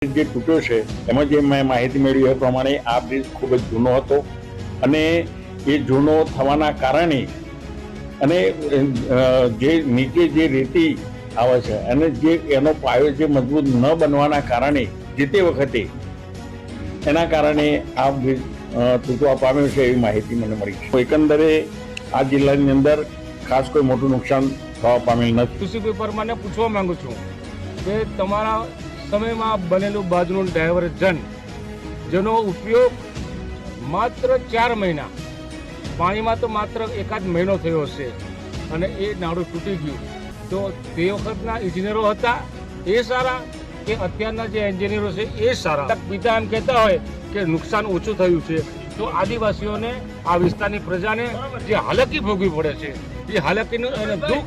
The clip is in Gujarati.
જે તૂટ્યો છે, એમાં જે મેં માહિતી મેળવી એ પ્રમાણે આ બ્રિજ ખૂબ જ જૂનો હતો. અને એ જૂનો થવાના કારણે અને જે નીચે જે રેતી આવે છે અને જે એનો પાયો જે મજબૂત ન બનવાના કારણે જે તે વખતે એના કારણે આ બ્રિજ તૂટવા પામ્યો છે એવી માહિતી મને મળી છે. એકંદરે આ જિલ્લાની અંદર ખાસ કોઈ મોટું નુકસાન થવા પામેલ નથી. કૃષિભાઈ પરમારને પૂછવા માંગુ છું કે તમારા સમયમાં બનેલું બાજુનું ડાયવર્ઝન જેનો ઉપયોગ માત્ર ચાર મહિના, પાણીમાં તો માત્ર એકાદ મહિનો થયો હશે અને એ નાડું તૂટી ગયું. તો તે વખતના ઇજનેરો હતા, એ સારા કે અત્યારના જે એન્જિનિયરો છે, એ સારા? પિતા એમ કહેતા હોય કે નુકસાન ઓછું થયું છે. તો આદિવાસીઓને આ વિસ્તારની પ્રજાને જે હાલકી ભોગવી પડે છે, એ હાલકીનું એને દુઃખ